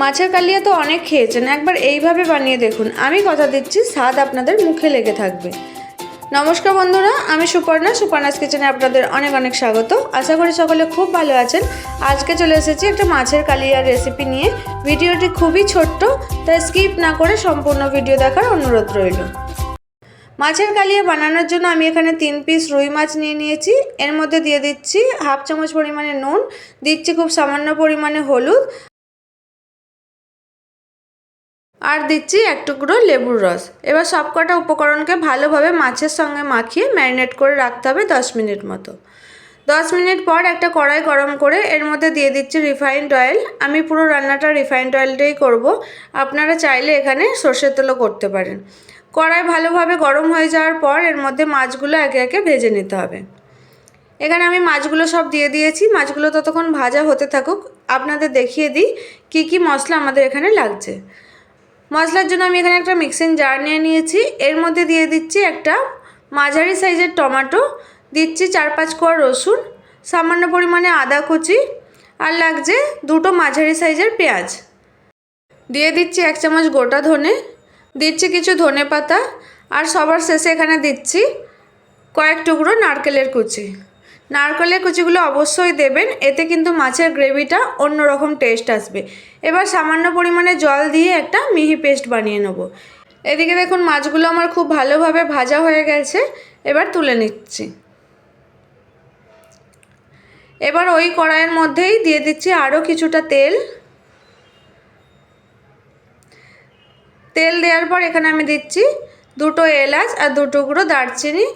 মাছের কালিয়া তো অনেক খেয়েছেন, একবার এইভাবে বানিয়ে দেখুন। আমি কথা দিচ্ছি, স্বাদ আপনাদের মুখে লেগে থাকবে। নমস্কার বন্ধুরা, আমি সুপর্ণা। সুপর্ণাস কিচেনে আপনাদের অনেক অনেক স্বাগত। আশা করি সকলে খুব ভালো আছেন। আজকে চলে এসেছি একটা মাছের কালিয়ার রেসিপি নিয়ে। ভিডিওটি খুবই ছোট্ট, তাই স্কিপ না করে সম্পূর্ণ ভিডিও দেখার অনুরোধ রইল। মাছের কালিয়া বানানোর জন্য আমি এখানে তিন পিস রুই মাছ নিয়ে নিয়েছি। এর মধ্যে দিয়ে দিচ্ছি হাফ চামচ পরিমাণে নুন, দিচ্ছি খুব সামান্য পরিমাণে হলুদ। আর দিচ্ছি এক টুকরো লেবুর রস। এবার সবকটা উপকরণকে ভালোভাবে মাছের সঙ্গে মাখিয়ে ম্যারিনেট করে রাখতে হবে দশ মিনিট মতো। দশ মিনিট পর একটা কড়াই গরম করে এর মধ্যে দিয়ে দিচ্ছি রিফাইন্ড অয়েল। আমি পুরো রান্নাটা রিফাইন্ড অয়েলটাই করব। আপনারা চাইলে এখানে সর্ষের তেলও করতে পারেন। কড়াই ভালোভাবে গরম হয়ে যাওয়ার পর এর মধ্যে মাছগুলো একে একে ভেজে নিতে হবে। এখানে আমি মাছগুলো সব দিয়ে দিয়েছি। মাছগুলো ততক্ষণ ভাজা হতে থাকুক। আপনাদের দেখিয়ে দিই কী কী মশলা আমাদের এখানে লাগছে। মশলার জন্য আমি এখানে একটা মিক্সিং জার নিয়ে নিয়েছি। এর মধ্যে দিয়ে দিচ্ছি একটা মাঝারি সাইজের টমেটো, দিচ্ছি চার পাঁচ কোয়া রসুন, সামান্য পরিমাণে আদা কুচি আর লাগছে দুটো মাঝারি সাইজের পেঁয়াজ। দিয়ে দিচ্ছি এক চামচ গোটা ধনে, দিচ্ছি কিছু ধনে পাতা আর সবার শেষে এখানে দিচ্ছি কয়েক টুকরো নারকেলের কুচি। নারকেলের কুচিগুলো অবশ্যই দেবেন, এতে কিন্তু মাছের গ্রেভিটা অন্যরকম টেস্ট আসবে। এবার সামান্য পরিমাণে জল দিয়ে একটা মিহি পেস্ট বানিয়ে নেব। এদিকে দেখুন মাছগুলো আমার খুব ভালোভাবে ভাজা হয়ে গেছে, এবার তুলে নিচ্ছি। এবার ওই কড়াইয়ের মধ্যেই দিয়ে দিচ্ছি আরও কিছুটা তেল। তেল দেওয়ার পর এখানে আমি দিচ্ছি দুটো এলাচ আর দু টুকরো দারচিনি।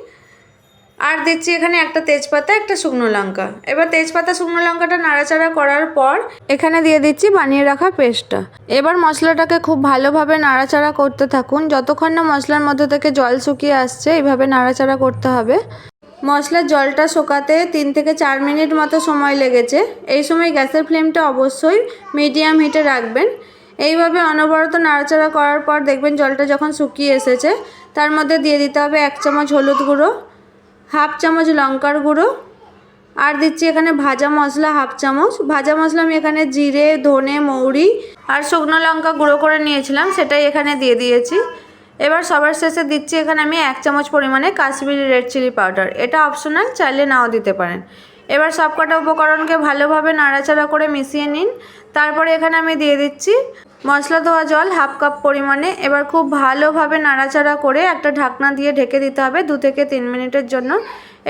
আর দিচ্ছি এখানে একটা তেজপাতা, একটা শুকনো লঙ্কা। এবার তেজপাতা, শুকনো লঙ্কাটা নাড়াচাড়া করার পর এখানে দিয়ে দিচ্ছি বানিয়ে রাখা পেস্টটা। এবার মশলাটাকে খুব ভালোভাবে নাড়াচাড়া করতে থাকুন। যতক্ষণ না মশলার মধ্যে থেকে জল শুকিয়ে আসছে এইভাবে নাড়াচাড়া করতে হবে। মশলার জলটা শোকাতে তিন থেকে চার মিনিট মতো সময় লেগেছে। এই সময় গ্যাসের ফ্লেমটা অবশ্যই মিডিয়াম হিটে রাখবেন। এইভাবে অনবরত নাড়াচাড়া করার পর দেখবেন জলটা যখন শুকিয়ে এসেছে, তার মধ্যে দিয়ে দিতে হবে এক চামচ হলুদ গুঁড়ো হাফ চামচ লঙ্কার গুঁড়ো, আর দিচ্ছি এখানে ভাজা মশলা হাফ চামচ। ভাজা মশলা আমি এখানে জিরে, ধনে, মৌরি, আর শুকনো লঙ্কা গুঁড়ো করে নিয়েছিলাম, সেটাই এখানে দিয়ে দিয়েছি। এবার সবার শেষে দিচ্ছি এখানে আমি এক চামচ পরিমাণে কাশ্মীরি রেড চিলি পাউডার। এটা অপশনাল, চাইলে নাও দিতে পারেন। এবার সবকটা উপকরণকে ভালোভাবে নাড়াচাড়া করে মিশিয়ে নিন। তারপরে এখানে আমি দিয়ে দিচ্ছি মশলা ধোয়া জল হাফ কাপ পরিমাণে। এবার খুব ভালোভাবে নাড়াচাড়া করে একটা ঢাকনা দিয়ে ঢেকে দিতে হবে দু থেকে তিন মিনিটের জন্য।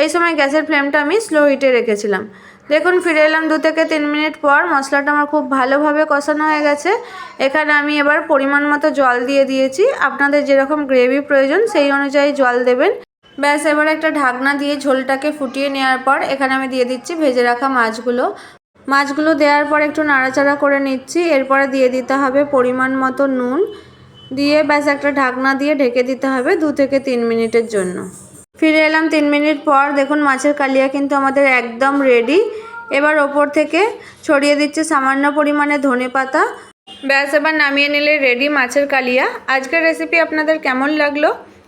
এই সময় গ্যাসের ফ্লেমটা আমি স্লো হিটে রেখেছিলাম। দেখুন, ফিরে এলাম দু থেকে তিন মিনিট পর। মশলাটা আমার খুব ভালোভাবে কষানো হয়ে গেছে। এখানে আমি এবার পরিমাণ মতো জল দিয়ে দিয়েছি। আপনাদের যেরকম গ্রেভি প্রয়োজন, সেই অনুযায়ী জল দেবেন। ব্যাস, এবার একটা ঢাকনা দিয়ে ঝোলটাকে ফুটিয়ে নেওয়ার পর এখানে আমি দিয়ে দিচ্ছি ভেজে রাখা মাছগুলো। মাছগুলো দেওয়ার পর একটু নাড়াচাড়া করে নিচ্ছি। এরপরে দিয়ে দিতে হবে পরিমাণ মতো নুন। দিয়ে ব্যাস একটা ঢাকনা দিয়ে ঢেকে দিতে হবে দু থেকে তিন মিনিটের জন্য। ফিরে এলাম তিন মিনিট পর। দেখুন, মাছের কালিয়া কিন্তু আমাদের একদম রেডি এবার ওপর থেকে ছড়িয়ে দিচ্ছে সামান্য পরিমাণে ধনে পাতা। ব্যাস, এবার নামিয়ে নিলে রেডি মাছের কালিয়া। আজকের রেসিপি আপনাদের কেমন লাগল?